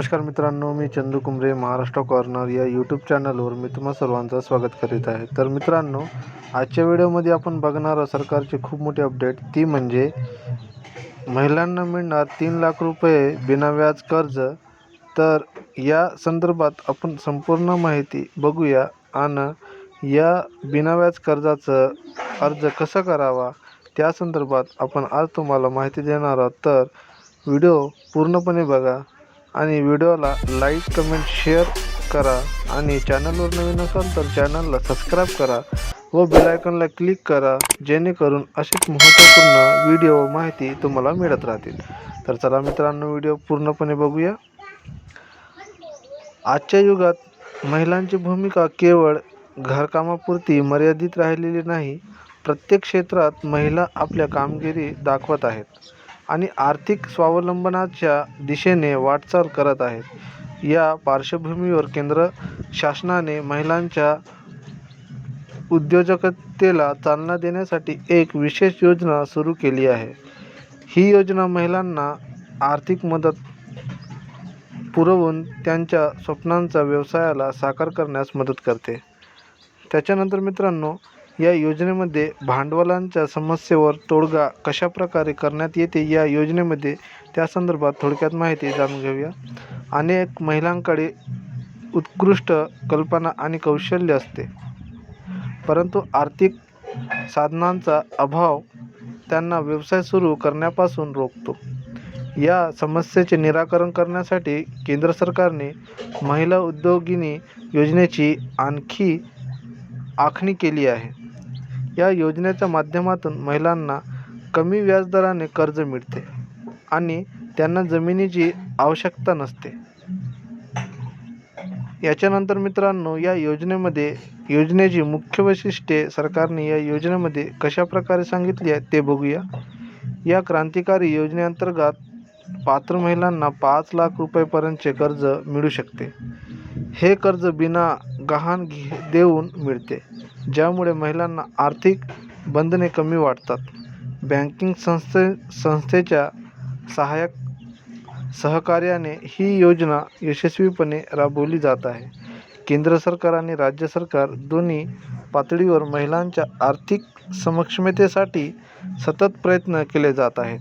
नमस्कार मित्रांनो मी चंदू कुंभरे महाराष्ट्र कॉर्नर या यूट्यूब चॅनलवर मी तुम्हा सर्वांचं स्वागत करीत आहे. तर मित्रांनो आजच्या व्हिडिओमध्ये आपण बघणार सरकारची खूप मोठी अपडेट ती म्हणजे महिलांना मिळणार तीन लाख रुपये बिनाव्याज कर्ज. तर या संदर्भात आपण संपूर्ण माहिती बघूया आणि या बिनाव्याज कर्जाचं अर्ज कसा करावा त्या संदर्भात आपण आज तुम्हाला माहिती देणार आहोत. तर व्हिडिओ पूर्णपणे बघा. आणि व्हिडिओला लाईक कमेंट शेअर करा आणि चॅनलवर नवीन असाल तर चॅनलला सबस्क्राईब करा व बेलायकनला क्लिक करा जेणेकरून अशीच महत्त्वपूर्ण व्हिडिओ माहिती तुम्हाला मिळत राहतील. तर चला मित्रांनो व्हिडिओ पूर्णपणे बघूया. आजच्या युगात महिलांची भूमिका केवळ घरकामापुरती मर्यादित राहिलेली नाही प्रत्येक क्षेत्रात महिला आपल्या कामगिरी दाखवत आहेत. आणि आर्थिक स्वावलंबनाच्या दिशेने वाटचाल करत आहेत. या पार्श्वभूमीवर केंद्र शासनाने महिलांच्या उद्योजकतेला चालना देण्यासाठी एक विशेष योजना सुरू केली आहे. ही योजना महिलांना आर्थिक मदत पुरवून त्यांच्या स्वप्नांचा व्यवसायाला साकार करण्यास मदत करते. त्याच्यानंतर मित्रांनो या योजनेमध्ये भांडवलांच्या समस्येवर तोडगा कशाप्रकारे करण्यात येते या योजनेमध्ये त्या संदर्भात थोडक्यात माहिती जाणून घेऊया. अनेक महिलांकडे उत्कृष्ट कल्पना आणि कौशल्य असते. परंतु आर्थिक साधनांचा अभाव त्यांना व्यवसाय सुरू करण्यापासून रोखतो. या समस्येचे निराकरण करण्यासाठी केंद्र सरकारने महिला उद्योगिनी योजनेची आणखी आखणी केली आहे. या योजनेच्या माध्यमातून महिलांना कमी व्याजदराने कर्ज मिळते आणि त्यांना जमिनीची आवश्यकता नसते. याच्यानंतर मित्रांनो या योजनेमध्ये योजनेची मुख्य वैशिष्ट्ये सरकारने या योजनेमध्ये कशाप्रकारे सांगितली आहे ते बघूया. या क्रांतिकारी योजनेअंतर्गत पात्र महिलांना पाच लाख रुपयेपर्यंतचे कर्ज मिळू शकते. हे कर्ज बिना गहाण घे देऊन मिळते. ज्यामुळे महिलांना आर्थिक बंधने कमी वाटतात. बँकिंग संस्थे संस्थेच्या सहाय्यक सहकार्याने ही योजना यशस्वीपणे राबवली जात आहे. केंद्र सरकार आणि राज्य सरकार दोन्ही पातळीवर महिलांच्या आर्थिक सक्षमतेसाठी सतत प्रयत्न केले जात आहेत.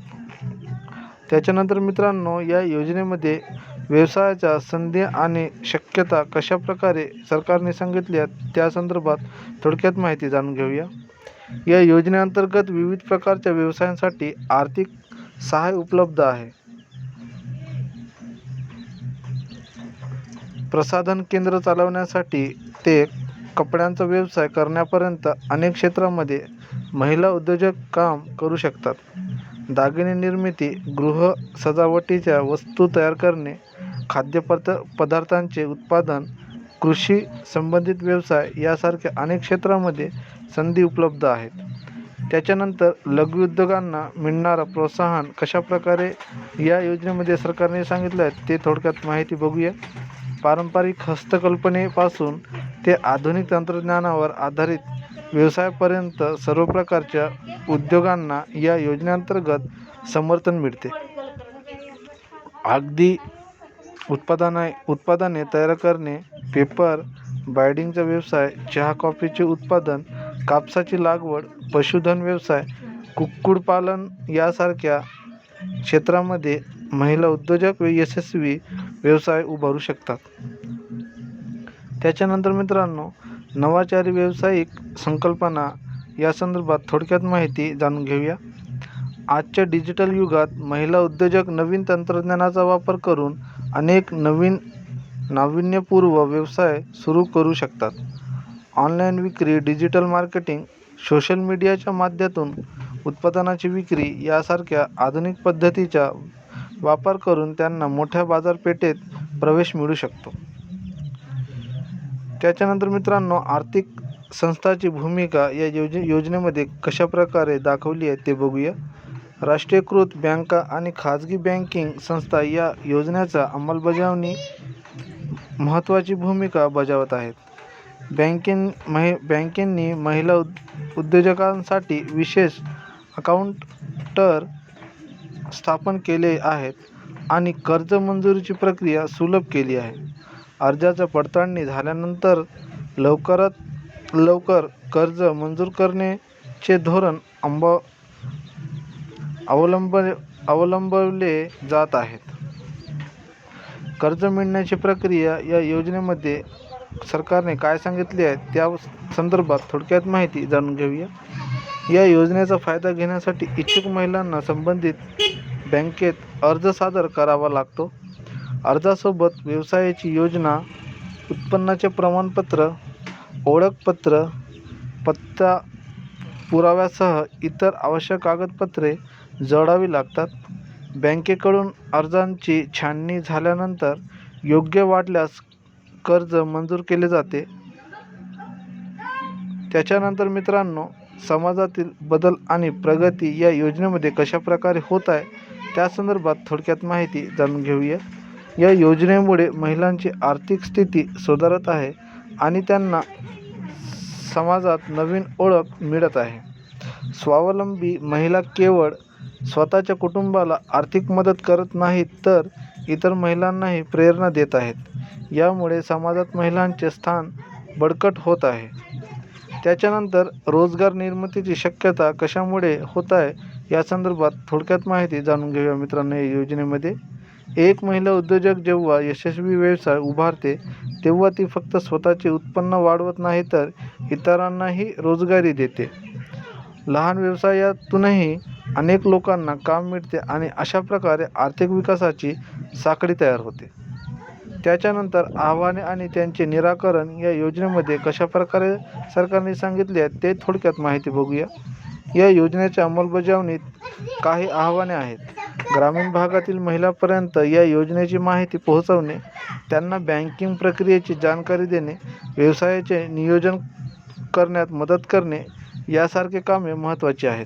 त्याच्यानंतर मित्रांनो या योजनेमध्ये व्यवसायाच्या संधी आणि शक्यता कशा प्रकारे सरकारने सांगितल्या त्या संदर्भात थोडक्यात माहिती जाणून घेऊया. या योजनेअंतर्गत विविध प्रकारच्या व्यवसायांसाठी आर्थिक सहाय्य उपलब्ध आहे. प्रसाधन केंद्र चालवण्यासाठी ते कपड्यांचा व्यवसाय करण्यापर्यंत अनेक क्षेत्रामध्ये महिला उद्योजक काम करू शकतात. दागिने निर्मिती गृह सजावटीच्या वस्तू तयार करणे खाद्यपद पदार्थांचे उत्पादन कृषी संबंधित व्यवसाय यासारख्या अनेक क्षेत्रामध्ये संधी उपलब्ध आहेत. त्याच्यानंतर लघुउद्योगांना मिळणारं प्रोत्साहन कशाप्रकारे या योजनेमध्ये सरकारने सांगितलं आहे ते थोडक्यात माहिती बघूया. पारंपरिक हस्तकल्पनेपासून ते आधुनिक तंत्रज्ञानावर आधारित व्यवसायापर्यंत सर्व प्रकारच्या उद्योगांना या योजनेअंतर्गत समर्थन मिळते. अगदी उत्पादनाय उत्पादने तयार करणे पेपर बायडिंगचा व्यवसाय चहा कॉफीचे उत्पादन कापसाची लागवड पशुधन व्यवसाय कुक्कुटपालन यासारख्या क्षेत्रामध्ये महिला उद्योजक व यशस्वी व्यवसाय उभारू शकतात. त्याच्यानंतर मित्रांनो नवाचारी व्यावसायिक संकल्पना या संदर्भात थोडक्यात माहिती जाणून घेऊया. आजच्या डिजिटल युगात महिला उद्योजक नवीन तंत्रज्ञानाचा वापर करून अनेक नवीन नाविन्यपूर्व व्यवसाय सुरू करू शकतात. ऑनलाईन विक्री डिजिटल मार्केटिंग सोशल मीडियाच्या माध्यमातून उत्पादनाची विक्री यासारख्या आधुनिक पद्धतीचा वापर करून त्यांना मोठ्या बाजारपेठेत प्रवेश मिळू शकतो. त्याच्यानंतर मित्रांनो आर्थिक संस्थाची भूमिका या योज योजनेमध्ये कशाप्रकारे दाखवली आहे ते बघूया. राष्ट्रीयकृत बँका आणि खाजगी बँकिंग संस्था या योजनेचा अंमलबजावणी महत्त्वाची भूमिका बजावत आहेत. बँकेन महि बँकेंनी महिला उद उद्योजकांसाठी विशेष अकाउंटर स्थापन केले आहेत आणि कर्ज मंजुरीची प्रक्रिया सुलभ केली आहे. अर्जाच्या पडताळणी झाल्यानंतर लवकरात लवकर कर्ज मंजूर करण्याचे धोरण अंब अवलंब अवलंबले जात आहेत. कर्ज मिळण्याची प्रक्रिया या योजनेमध्ये सरकारने काय सांगितले आहे त्या संदर्भात थोडक्यात माहिती जाणून घेऊया. या योजनेचा फायदा घेण्यासाठी इच्छुक महिलांना संबंधित बँकेत अर्ज सादर करावा लागतो. अर्जासोबत व्यवसायाची योजना उत्पन्नाचे प्रमाणपत्र ओळखपत्र पत्ता पुराव्यासह इतर आवश्यक कागदपत्रे जोडावी लागतात. बँकेकडून अर्जांची छाननी झाल्यानंतर योग्य वाटल्यास कर्ज मंजूर केले जाते. त्याच्यानंतर मित्रांनो समाजातील बदल आणि प्रगती या योजनेमध्ये कशा प्रकारे होत आहे त्या संदर्भात थोडक्यात माहिती जाणून घेऊया. या योजनेमुळे महिलांची आर्थिक स्थिती सुधारत आहे आणि त्यांना समाजात नवीन ओळख मिळत आहे. स्वावलंबी महिला केवळ स्वतःच्या कुटुंबाला आर्थिक मदत करत नाहीत तर इतर महिलांनाही प्रेरणा देत आहेत. यामुळे समाजात महिलांचे स्थान बळकट होत आहे. त्याच्यानंतर रोजगार निर्मितीची शक्यता कशामुळे होत आहे या संदर्भात थोडक्यात माहिती जाणून घेऊया मित्रांनो या योजनेमध्ये. एक महिला उद्योजक जेव्हा यशस्वी व्यवसाय उभारते तेव्हा ती फक्त स्वतःचे उत्पन्न वाढवत नाही तर इतरांनाही रोजगारी देते. लहान व्यवसायातूनही अनेक लोकांना काम मिळते आणि अशा प्रकारे आर्थिक विकासाची साखळी तयार होते. त्याच्यानंतर आव्हाने आणि त्यांचे निराकरण या योजनेमध्ये कशाप्रकारे सरकारने सांगितले आहे ते थोडक्यात माहिती बघूया. या योजनेच्या अंमलबजावणीत काही आव्हाने आहेत. ग्रामीण भागातील महिलांपर्यंत या योजनेची माहिती पोहोचवणे त्यांना बँकिंग प्रक्रियेची जाणकारी देणे व्यवसायाचे नियोजन करण्यात मदत करणे यासारखे कामे महत्त्वाची आहेत.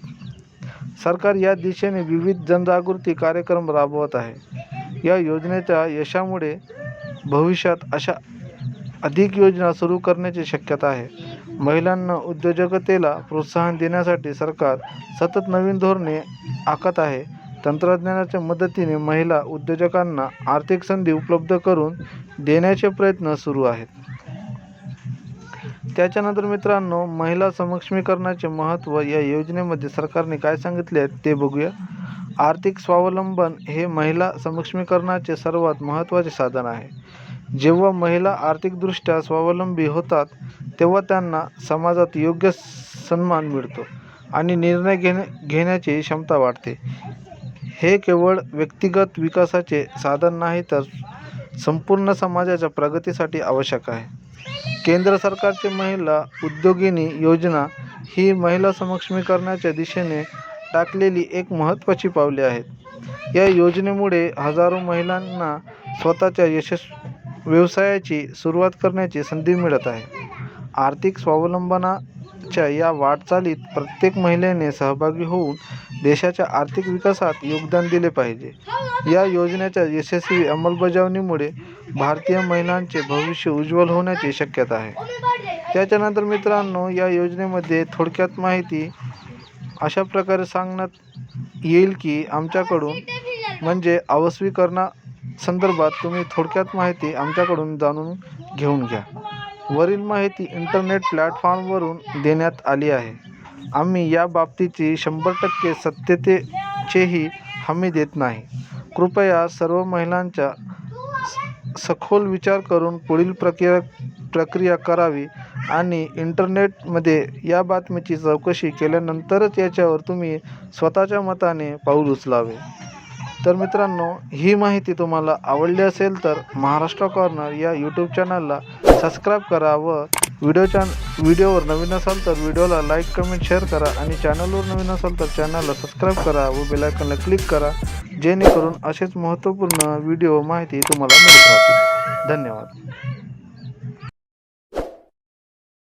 सरकार या दिशेने विविध जनजागृती कार्यक्रम राबवत आहे. या योजनेच्या यशामुळे भविष्यात अशा अधिक योजना सुरू करण्याची शक्यता आहे. महिलांना उद्योजकतेला प्रोत्साहन देण्यासाठी सरकार सतत नवीन धोरणे आखत आहे. तंत्रज्ञानाच्या मदतीने महिला उद्योजकांना आर्थिक संधी उपलब्ध करून देण्याचे प्रयत्न सुरू आहेत. त्याच्यानंतर मित्रांनो महिला सक्षमीकरणाचे महत्त्व या योजनेमध्ये सरकारने काय सांगितले आहे ते बघूया. आर्थिक स्वावलंबन हे महिला सक्षमीकरणाचे सर्वात महत्त्वाचे साधन आहे. जेव्हा महिला आर्थिकदृष्ट्या स्वावलंबी होतात तेव्हा त्यांना समाजात योग्य सन्मान मिळतो आणि निर्णय घेणे घेण्याची क्षमता वाढते. हे केवळ व्यक्तिगत विकासाचे साधन नाही तर संपूर्ण समाजाच्या प्रगतीसाठी आवश्यक आहे. केंद्र सरकारची महिला उद्योगिनी योजना ही महिला सक्षमीकरणाच्या दिशेने टाकलेली एक महत्त्वाची पावले आहेत. या योजनेमुळे हजारो महिलांना स्वतःच्या यशस् व्यवसायाची सुरुवात करण्याची संधी मिळत आहे. आर्थिक स्वावलंबना स्वावलंबनाच्या या वाटचालीत प्रत्येक महिलेने सहभागी होऊन देशाच्या आर्थिक विकासात योगदान दिले पाहिजे. या योजनेच्या यशस्वी अंमलबजावणीमुळे भारतीय महिलांचे भविष्य उज्ज्वल होण्याची शक्यता आहे. त्याच्यानंतर मित्रांनो या योजनेमध्ये थोडक्यात माहिती अशा प्रकारे सांगण्यात येईल की आमच्याकडून म्हणजे अवस्वीकरणा संदर्भात तुम्ही थोडक्यात माहिती आमच्याकडून जाणून घेऊन घ्या. वरील माहिती इंटरनेट प्लॅटफॉर्मवरून देण्यात आली आहे. आम्ही या बाबतीची शंभर टक्के सत्यतेचेही हमी देत नाही. कृपया सर्व महिलांच्या सखोल विचार करून पुढील प्रक्रिया प्रक्रिया करावी आणि इंटरनेटमध्ये या बातमीची चौकशी केल्यानंतरच याच्यावर तुम्ही स्वतःच्या मताने पाऊल उचलावे. तर मित्रांनो ही माहिती तुम्हाला आवडली असेल तर महाराष्ट्र कॉर्नर या यूट्यूब चॅनलला सबस्क्राईब करा व व्हिडिओच्या व्हिडिओवर नवीन असाल तर व्हिडिओला लाईक कमेंट शेअर करा आणि चॅनलवर नवीन असाल तर चॅनलला सबस्क्राईब करा व बेलायकनला क्लिक करा जेणेकरून असेच महत्त्वपूर्ण व्हिडिओ माहिती तुम्हाला मिळत राहतील. धन्यवाद.